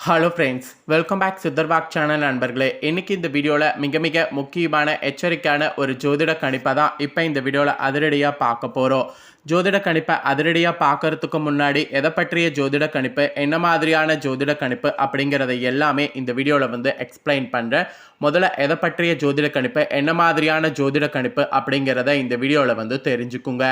Hello friends welcome back சித்தர்பாக் channel நண்பர்களே. இன்றைக்கி இந்த வீடியோவில் மிக மிக முக்கியமான எச்சரிக்கையான ஒரு ஜோதிட கணிப்பை தான் இப்போ இந்த வீடியோவில் அதிரடியாக பார்க்க போகிறோம் ஜோதிட கணிப்பை அதிரடியாக பார்க்கறதுக்கு முன்னாடி எதை பற்றிய ஜோதிட கணிப்பு என்ன மாதிரியான ஜோதிட கணிப்பு அப்படிங்கிறத எல்லாமே இந்த வீடியோவில் வந்து எக்ஸ்பிளைன் பண்ணுறேன் முதல்ல எதை பற்றிய ஜோதிட கணிப்பு என்ன மாதிரியான ஜோதிட கணிப்பு அப்படிங்கிறத இந்த வீடியோவில் வந்து தெரிஞ்சுக்குங்க.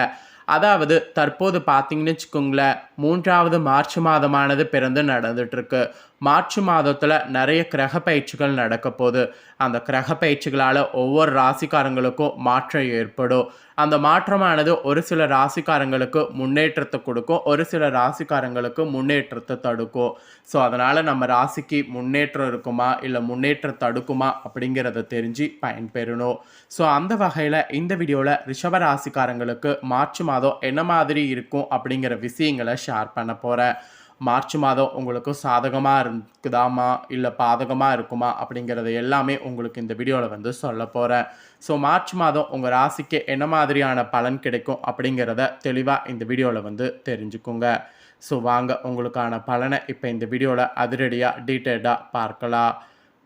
அதாவது தற்போது பார்த்தீங்கன்னு வச்சுக்கோங்களேன் மூன்றாவது மார்ச் மாதமானது பிறந்து நடந்துட்டுருக்கு மார்ச் மாதத்தில் நிறைய கிரக பயிற்சிகள் நடக்க போகுது. அந்த கிரக பயிற்சிகளால் ஒவ்வொரு ராசிக்காரங்களுக்கும் மாற்றம் ஏற்படும். அந்த மாற்றமானது ஒரு சில ராசிக்காரங்களுக்கு முன்னேற்றத்தை கொடுக்கும். ஒரு சில ராசிக்காரங்களுக்கு முன்னேற்றத்தை தடுக்கும். ஸோ அதனால் நம்ம ராசிக்கு முன்னேற்றம் இருக்குமா? இல்லை முன்னேற்றம் தடுக்குமா? அப்படிங்கிறத தெரிஞ்சு பயன்பெறணும். ஸோ அந்த வகையில் இந்த வீடியோவில் ரிஷப ராசிக்காரங்களுக்கு மார்ச் மாதம் என்ன மாதிரி இருக்கும் அப்படிங்கிற விஷயங்களை ஷேர் பண்ண போகிறேன் மார்ச் மாதம் உங்களுக்கு சாதகமாக இருக்குதாமா இல்லை பாதகமாக இருக்குமா? அப்படிங்கிறது எல்லாமே உங்களுக்கு இந்த வீடியோவில் வந்து சொல்ல போகிறேன் ஸோ மார்ச் மாதம் உங்கள் ராசிக்கு என்ன மாதிரியான பலன் கிடைக்கும் அப்படிங்கிறத தெளிவாக இந்த வீடியோவில் வந்து தெரிஞ்சுக்குங்க. ஸோ வாங்க உங்களுக்கான பலனை இப்போ இந்த வீடியோவில் அதிரடியாக டீட்டெயில்டாக பார்க்கலாம்.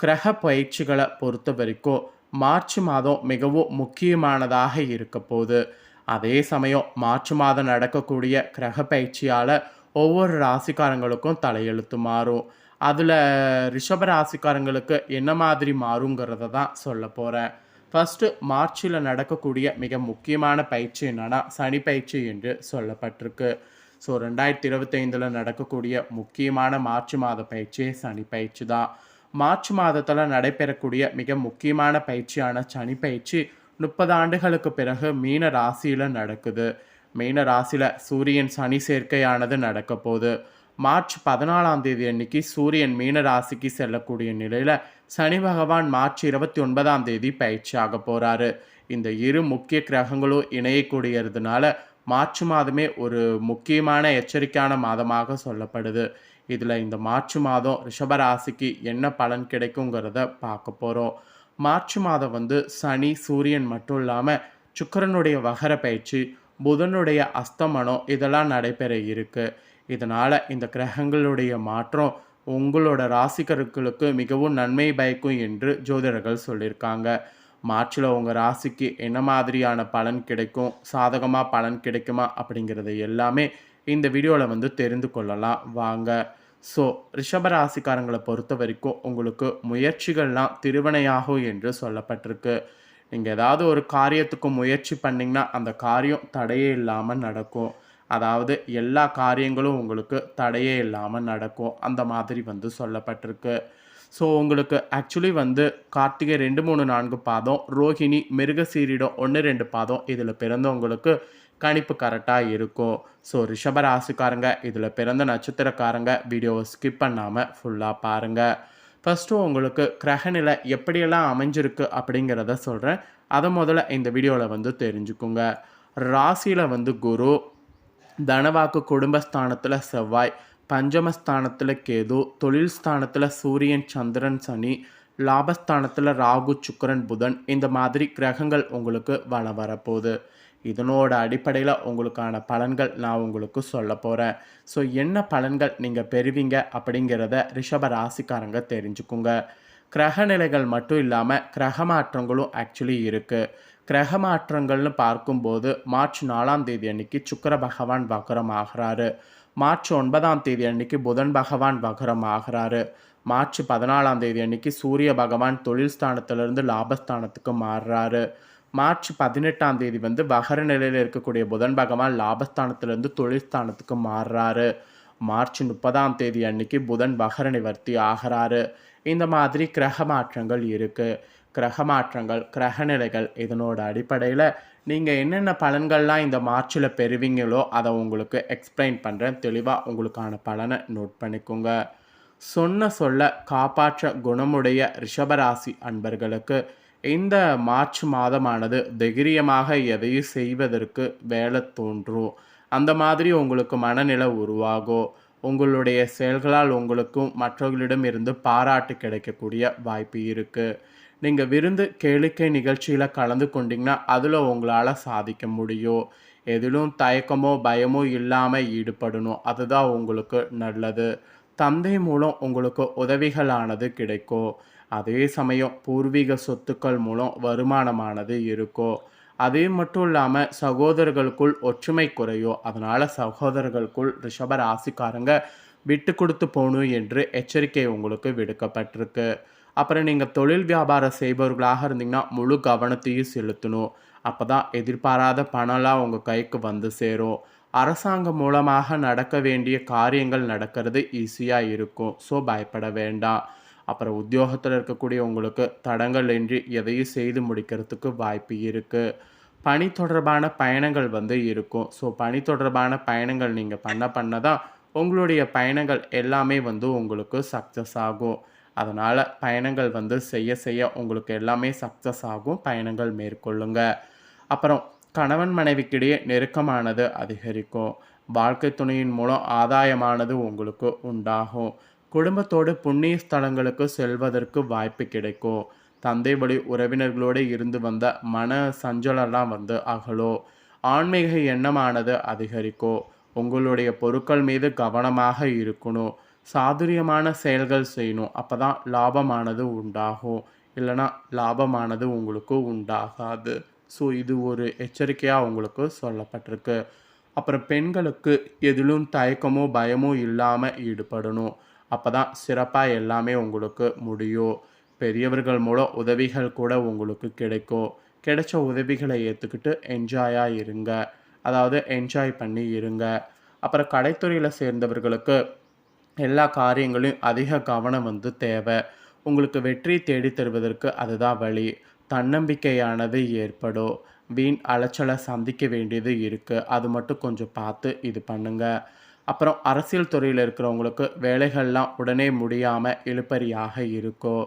கிரக பயிற்சிகளை பொறுத்த வரைக்கும் மார்ச் மாதம் மிகவும் முக்கியமானதாக இருக்க போகுது. அதே சமயம் மார்ச் மாதம் நடக்கக்கூடிய கிரக பயிற்சியால் ஒவ்வொரு ராசிக்காரங்களுக்கும் தலையெழுத்து மாறும். அதில் ரிஷப ராசிக்காரங்களுக்கு என்ன மாதிரி மாறுங்கிறத தான் சொல்ல போகிறேன் ஃபஸ்ட்டு மார்ச்சில் நடக்கக்கூடிய மிக முக்கியமான பயிற்சி என்னன்னா சனி பயிற்சி என்று சொல்லப்பட்டிருக்கு. ஸோ ரெண்டாயிரத்தி இருபத்தைந்தில் நடக்கக்கூடிய முக்கியமான மார்ச் மாத பயிற்சி சனி பயிற்சி தான். மார்ச் மாதத்தில் நடைபெறக்கூடிய மிக முக்கியமான பயிற்சியான சனி பயிற்சி முப்பது ஆண்டுகளுக்கு பிறகு மீன ராசியில் நடக்குது. மீன ராசியில் சூரியன் சனி சேர்க்கையானது நடக்க போகுது மார்ச் பதினாலாம் தேதி அன்னைக்கு சூரியன் மீன ராசிக்கு செல்லக்கூடிய நிலையில் சனி பகவான் மார்ச் இருபத்தி ஒன்பதாம் தேதி பயிற்சியாக போகிறாரு இந்த இரு முக்கிய கிரகங்களும் இணையக்கூடியதுனால மார்ச் மாதமே ஒரு முக்கியமான எச்சரிக்கையான மாதமாக சொல்லப்படுது. இதில் இந்த மார்ச் மாதம் ரிஷபராசிக்கு என்ன பலன் கிடைக்குங்கிறத பார்க்க போகிறோம் மார்ச் மாதம் வந்து சனி சூரியன் மட்டும் இல்லாமல் சுக்கரனுடைய வகர பயிற்சி புதனுடைய அஸ்தமனம் இதெல்லாம் நடைபெற இருக்கு. இதனால் இந்த கிரகங்களுடைய மாற்றம் உங்களோட ராசிக்கர்களுக்கு மிகவும் நன்மை பயக்கும் என்று ஜோதிடர்கள் சொல்லியிருக்காங்க. மார்ச்சில் உங்கள் ராசிக்கு என்ன மாதிரியான பலன் கிடைக்கும்? சாதகமாக பலன் கிடைக்குமா? அப்படிங்கிறது எல்லாமே இந்த வீடியோவில் வந்து தெரிந்து கொள்ளலாம். வாங்க. ஸோ ரிஷப ராசிக்காரங்களை பொறுத்த வரைக்கும் உங்களுக்கு முயற்சிகள்லாம் திருவினையாகும் என்று சொல்லப்பட்டிருக்கு. நீங்கள் ஏதாவது ஒரு காரியத்துக்கு முயற்சி பண்ணிங்கன்னா அந்த காரியம் தடையே இல்லாமல் நடக்கும். அதாவது எல்லா காரியங்களும் உங்களுக்கு தடையே இல்லாமல் நடக்கும். அந்த மாதிரி வந்து சொல்லப்பட்டிருக்கு. ஸோ உங்களுக்கு ஆக்சுவலி வந்து கார்த்திகை ரெண்டு மூணு நான்கு பாதம் ரோஹிணி மிருகசீரிடம் ஒன்று ரெண்டு பாதம் இதில் பிறந்தவங்களுக்கு கணிப்பு கரெக்டாக இருக்கும். ஸோ ரிஷப ராசிக்காரங்க இதில் பிறந்த நட்சத்திரக்காரங்க வீடியோவை ஸ்கிப் பண்ணாமல் ஃபுல்லாக பாருங்கள் ஃபஸ்ட்டு உங்களுக்கு கிரகநிலை எப்படியெல்லாம் அமைஞ்சிருக்கு அப்படிங்கிறத சொல்கிறேன் அதை முதல்ல இந்த வீடியோவில் வந்து தெரிஞ்சுக்குங்க. ராசியில் வந்து குரு தனவாக்கு குடும்பஸ்தானத்தில் செவ்வாய் பஞ்சமஸ்தானத்தில் கேது தொழில் ஸ்தானத்தில் சூரியன் சந்திரன் சனி லாபஸ்தானத்தில் ராகு சுக்கரன் புதன் இந்த மாதிரி கிரகங்கள் உங்களுக்கு வள வரப்போகுது இதனோட அடிப்படையில் உங்களுக்கான பலன்கள் நான் உங்களுக்கு சொல்ல போகிறேன் ஸோ என்ன பலன்கள் நீங்கள் பெறுவீங்க அப்படிங்கிறத ரிஷப ராசிக்காரங்க தெரிஞ்சுக்குங்க. கிரக நிலைகள் மட்டும் இல்லாமல் கிரக மாற்றங்களும் ஆக்சுவலி இருக்குது கிரக மாற்றங்கள்னு பார்க்கும்போது மார்ச் நாலாம் தேதி அன்னைக்கு சுக்கர பகவான் வக்ரம் ஆகிறாரு. மார்ச் ஒன்பதாம் தேதி அன்னைக்கு புதன் பகவான் வக்ரம் ஆகிறாரு. மார்ச் பதினாலாம் தேதி அன்னைக்கு சூரிய பகவான் தொழில் ஸ்தானத்திலிருந்து லாபஸ்தானத்துக்கு மாறுறாரு. மார்ச் பதினெட்டாம் தேதி வந்து வகர நிலையில் இருக்கக்கூடிய புதன் பகவான் லாபஸ்தானத்திலிருந்து தொழிற்ஸ்தானத்துக்கு மாறுறாரு. மார்ச் முப்பதாம் தேதி அன்னைக்கு புதன் வகர நிவர்த்தி ஆகிறாரு. இந்த மாதிரி கிரக மாற்றங்கள் இருக்குது கிரக மாற்றங்கள் கிரக நிலைகள் இதனோட அடிப்படையில் நீங்கள் என்னென்ன பலன்கள்லாம் இந்த மார்ச்சில் பெறுவீங்களோ அதை உங்களுக்கு எக்ஸ்பிளைன் பண்ணுறேன் தெளிவாக உங்களுக்கான பலனை நோட் பண்ணிக்கோங்க. சொன்ன சொல்ல காப்பாற்ற குணமுடைய ரிஷபராசி அன்பர்களுக்கு இந்த மார்ச் மாதமானது தைரியமாக எதையும் செய்வதற்கு வேலை தோன்றும். அந்த மாதிரி உங்களுக்கு மனநிலை உருவாகும். உங்களுடைய செயல்களால் உங்களுக்கும் மற்றவர்களிடம் இருந்து பாராட்டு கிடைக்கக்கூடிய வாய்ப்பு இருக்குது நீங்கள் விருந்து கேளிக்கை நிகழ்ச்சியில் கலந்து கொண்டீங்கன்னா அதில் உங்களால் சாதிக்க முடியும். எதிலும் தயக்கமோ பயமோ இல்லாமல் ஈடுபடணும். அதுதான் உங்களுக்கு நல்லது. தந்தை மூலம் உங்களுக்கு உதவிகளானது கிடைக்கும் அதே சமயம் பூர்வீக சொத்துக்கள் மூலம் வருமானமானது இருக்கும் அதே மட்டும் இல்லாமல் சகோதரர்களுக்குள் ஒற்றுமை குறையும் அதனால் சகோதரர்களுக்குள் ரிஷப ராசிக்காரங்க விட்டு கொடுத்து போகணும் என்று எச்சரிக்கை உங்களுக்கு விடுக்கப்பட்டிருக்கு. அப்புறம் நீங்கள் தொழில் வியாபாரம் செய்பவர்களாக இருந்தீங்கன்னா முழு கவனத்தையும் செலுத்தணும். அப்போ தான் எதிர்பாராத பணம்லாம் உங்கள் கைக்கு வந்து சேரும். அரசாங்கம் மூலமாக நடக்க வேண்டிய காரியங்கள் நடக்கிறது ஈஸியாக இருக்கும். ஸோ பயப்பட வேண்டாம். அப்புறம் உத்தியோகத்தில் இருக்கக்கூடிய உங்களுக்கு தடங்கள் இன்றி எதையும் செய்து முடிக்கிறதுக்கு வாய்ப்பு இருக்குது பணி தொடர்பான பயணங்கள் வந்து இருக்கும். ஸோ பணி தொடர்பான பயணங்கள் நீங்கள் பண்ண பண்ண தான் உங்களுடைய பயணங்கள் எல்லாமே வந்து உங்களுக்கு சக்ஸஸ் ஆகும். அதனால் பயணங்கள் வந்து செய்ய செய்ய உங்களுக்கு எல்லாமே சக்ஸஸ் ஆகும். பயணங்கள் மேற்கொள்ளுங்க. அப்புறம் கணவன் மனைவிக்கிடையே நெருக்கமானது அதிகரிக்கும். வாழ்க்கை துணையின் மூலம் ஆதாயமானது உங்களுக்கு உண்டாகும். குடும்பத்தோடு புண்ணிய ஸ்தலங்களுக்கு செல்வதற்கு வாய்ப்பு கிடைக்கும். தந்தை வழி உறவினர்களோடு இருந்து வந்த மன சஞ்சலெல்லாம் வந்து அகலும். ஆன்மீக எண்ணமானது அதிகரிக்கும். உங்களுடைய பொருட்கள் மீது கவனமாக இருக்கணும். சாதுரியமான செயல்கள் செய்யணும். அப்போ தான் லாபமானது உண்டாகும். இல்லைனா லாபமானது உங்களுக்கு உண்டாகாது. ஸோ இது ஒரு எச்சரிக்கையாக உங்களுக்கு சொல்லப்பட்டிருக்கு. அப்புறம் பெண்களுக்கு எதிலும் தயக்கமோ பயமோ இல்லாமல் ஈடுபடணும். அப்போ தான் சிறப்பாக எல்லாமே உங்களுக்கு முடியும். பெரியவர்கள் மூலம் உதவிகள் கூட உங்களுக்கு கிடைக்கும். கிடைச்ச உதவிகளை ஏற்றுக்கிட்டு என்ஜாயாக இருங்க. அதாவது என்ஜாய் பண்ணி இருங்க. அப்புறம் கடைத்துறையில் சேர்ந்தவர்களுக்கு எல்லா காரியங்களையும் அதிக கவனம் வந்து தேவை. உங்களுக்கு வெற்றி தேடி தருவதற்கு அதுதான் வழி. தன்னம்பிக்கையானது ஏற்படும் வீண் அலைச்சலை சந்திக்க வேண்டியது இருக்குது அது மட்டும் கொஞ்சம் பார்த்து இது பண்ணுங்கள் அப்புறம் அரசியல் துறையில் இருக்கிறவங்களுக்கு வேலைகள்லாம் உடனே முடியாமல் இழுப்பறியாக இருக்கும்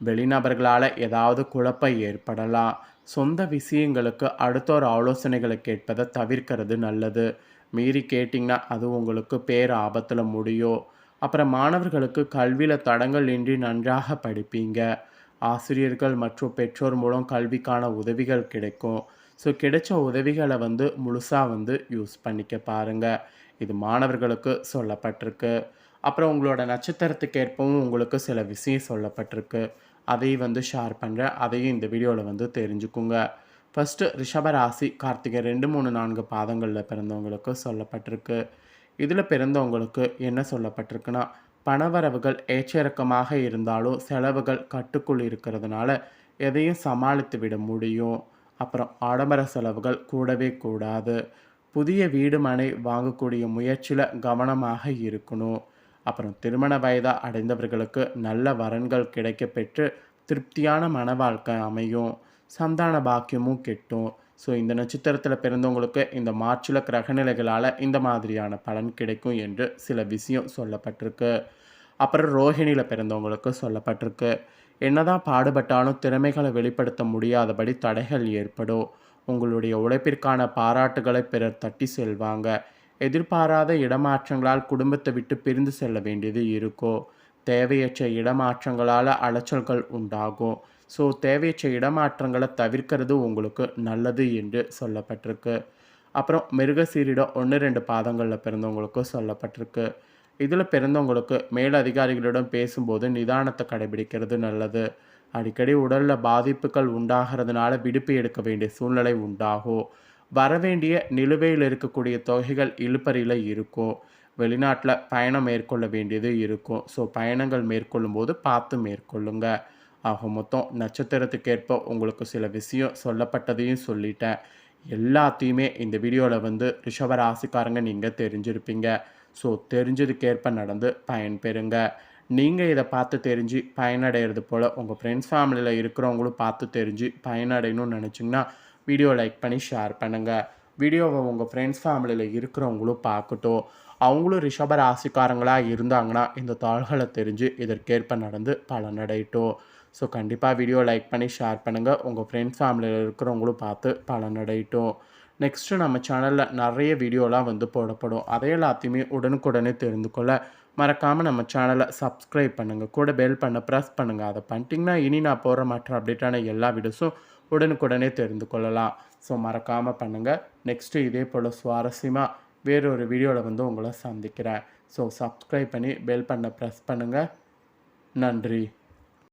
வெளிநபர்களால் ஏதாவது குழப்பம் ஏற்படலாம். சொந்த விஷயங்களுக்கு அடுத்தோர் ஆலோசனைகளை கேட்பதை தவிர்க்கிறது நல்லது. மீறி கேட்டிங்கன்னா அது உங்களுக்கு பேர் ஆபத்தில் முடியும். அப்புறம் மாணவர்களுக்கு கல்வியில் தடங்கள் இன்றி நன்றாக படிப்பீங்க. ஆசிரியர்கள் மற்றும் பெற்றோர் மூலம் கல்விக்கான உதவிகள் கிடைக்கும். ஸோ கிடைச்ச உதவிகளை வந்து முழுசாக வந்து யூஸ் பண்ணிக்க பாருங்கள் இது மாணவர்களுக்கு சொல்லப்பட்டிருக்கு. அப்புறம் உங்களோட நட்சத்திரத்துக்கு ஏற்பவும் உங்களுக்கு சில விஷயம் சொல்லப்பட்டிருக்கு. அதையும் வந்து ஷேர் பண்ணுறேன் அதையும் இந்த வீடியோவில் வந்து தெரிஞ்சுக்குங்க. ஃபஸ்ட்டு ரிஷபராசி கார்த்திகை ரெண்டு மூணு நான்கு பாதங்களில் பிறந்தவங்களுக்கு சொல்லப்பட்டிருக்கு. இதில் பிறந்தவங்களுக்கு என்ன சொல்லப்பட்டிருக்குன்னா பணவரவுகள் ஏற்றிறக்கமாக இருந்தாலும் செலவுகள் கட்டுக்குள் இருக்கிறதுனால எதையும் சமாளித்து விட முடியும். அப்புறம் ஆடம்பர செலவுகள் கூடவே கூடாது. புதிய வீடு மனை வாங்கக்கூடிய முயற்சியில் கவனமாக இருக்கணும். அப்புறம் திருமண வயதாக அடைந்தவர்களுக்கு நல்ல வரன்கள் கிடைக்க பெற்று திருப்தியான மன வாழ்க்கை அமையும். சந்தான பாக்கியமும் கிட்டும். ஸோ இந்த நட்சத்திரத்தில் பிறந்தவங்களுக்கு இந்த மார்ச்சில் கிரகநிலைகளால் இந்த மாதிரியான பலன் கிடைக்கும் என்று சில விஷயம் சொல்லப்பட்டிருக்கு. அப்புறம் ரோஹிணியில் பிறந்தவங்களுக்கு சொல்லப்பட்டிருக்கு. என்னதான் பாடுபட்டாலும் திறமைகளை வெளிப்படுத்த முடியாதபடி தடைகள் ஏற்படும். உங்களுடைய உழைப்பிற்கான பாராட்டுகளை பிறர் தட்டி செல்வாங்க. எதிர்பாராத இடமாற்றங்களால் குடும்பத்தை விட்டு பிரிந்து செல்ல வேண்டியது இருக்கும். தேவையற்ற இடமாற்றங்களால் அலைச்சல்கள் உண்டாகும். ஸோ தேவையற்ற இடமாற்றங்களை தவிர்க்கிறது உங்களுக்கு நல்லது என்று சொல்லப்பட்டிருக்கு. அப்புறம் மிருகசீரிடம் ஒன்று ரெண்டு பாதங்களில் பிறந்தவங்களுக்கு சொல்லப்பட்டிருக்கு. இதில் பிறந்தவங்களுக்கு மேல் அதிகாரிகளிடம் பேசும்போது நிதானத்தை கடைபிடிக்கிறது நல்லது. அடிக்கடி உடலில் பாதிப்புகள் உண்டாகிறதுனால விடுப்பு எடுக்க வேண்டிய சூழ்நிலை உண்டாகும். வரவேண்டிய நிலுவையில் இருக்கக்கூடிய தொகைகள் இழுப்பறியில் இருக்கும். வெளிநாட்டில் பயணம் மேற்கொள்ள வேண்டியது இருக்கும். ஸோ பயணங்கள் மேற்கொள்ளும்போது பார்த்து மேற்கொள்ளுங்கள் ஆக மொத்தம் நட்சத்திரத்துக்கேற்ப உங்களுக்கு சில விஷயம் சொல்லப்பட்டதையும் சொல்லிட்டேன். எல்லாத்தையுமே இந்த வீடியோவில் வந்து ரிஷபராசிக்காரங்க நீங்கள் தெரிஞ்சிருப்பீங்க. ஸோ தெரிஞ்சதுக்கேற்ப நடந்து பயன்பெறுங்க. நீங்கள் இதை பார்த்து தெரிஞ்சு பயனடைகிறது போல் உங்கள் ஃப்ரெண்ட்ஸ் ஃபேமிலியில் இருக்கிறவங்களும் பார்த்து தெரிஞ்சு பயனடையணும்னு நினச்சிங்கன்னா வீடியோ லைக் பண்ணி ஷேர் பண்ணுங்கள் வீடியோவை உங்கள் ஃப்ரெண்ட்ஸ் ஃபேமிலியில் இருக்கிறவங்களும் பார்க்கட்டும். அவங்களும் ரிஷப ராசிக்காரங்களாக இருந்தாங்கன்னா இந்த தாள்களை தெரிஞ்சு இதற்கேற்ப நடந்து பலனடையட்டும். ஸோ கண்டிப்பாக வீடியோ லைக் பண்ணி ஷேர் பண்ணுங்கள் உங்கள் ஃப்ரெண்ட்ஸ் ஃபேமிலியில் இருக்கிறவங்களும் பார்த்து பலனடையட்டும். நெக்ஸ்ட்டு நம்ம சேனலில் நிறைய வீடியோலாம் வந்து போடப்படும். அதை எல்லாத்தையுமே உடனுக்குடனே தெரிந்து கொள்ள மறக்காமல் நம்ம சேனலை சப்ஸ்கிரைப் பண்ணுங்கள் கூட பெல் பண்ண ப்ரெஸ் பண்ணுங்கள் அதை பண்ணிட்டிங்கன்னா இனி நான் போகிற மற்ற அப்டேட்டான எல்லா வீடியோஸும் உடனுக்குடனே தெரிந்து கொள்ளலாம். ஸோ மறக்காமல் பண்ணுங்கள் நெக்ஸ்ட்டு இதே போல் சுவாரஸ்யமாக வேறொரு வீடியோவில் வந்து உங்களை சந்திக்கிறேன். ஸோ சப்ஸ்கிரைப் பண்ணி பெல் பண்ண ப்ரெஸ் பண்ணுங்கள் நன்றி.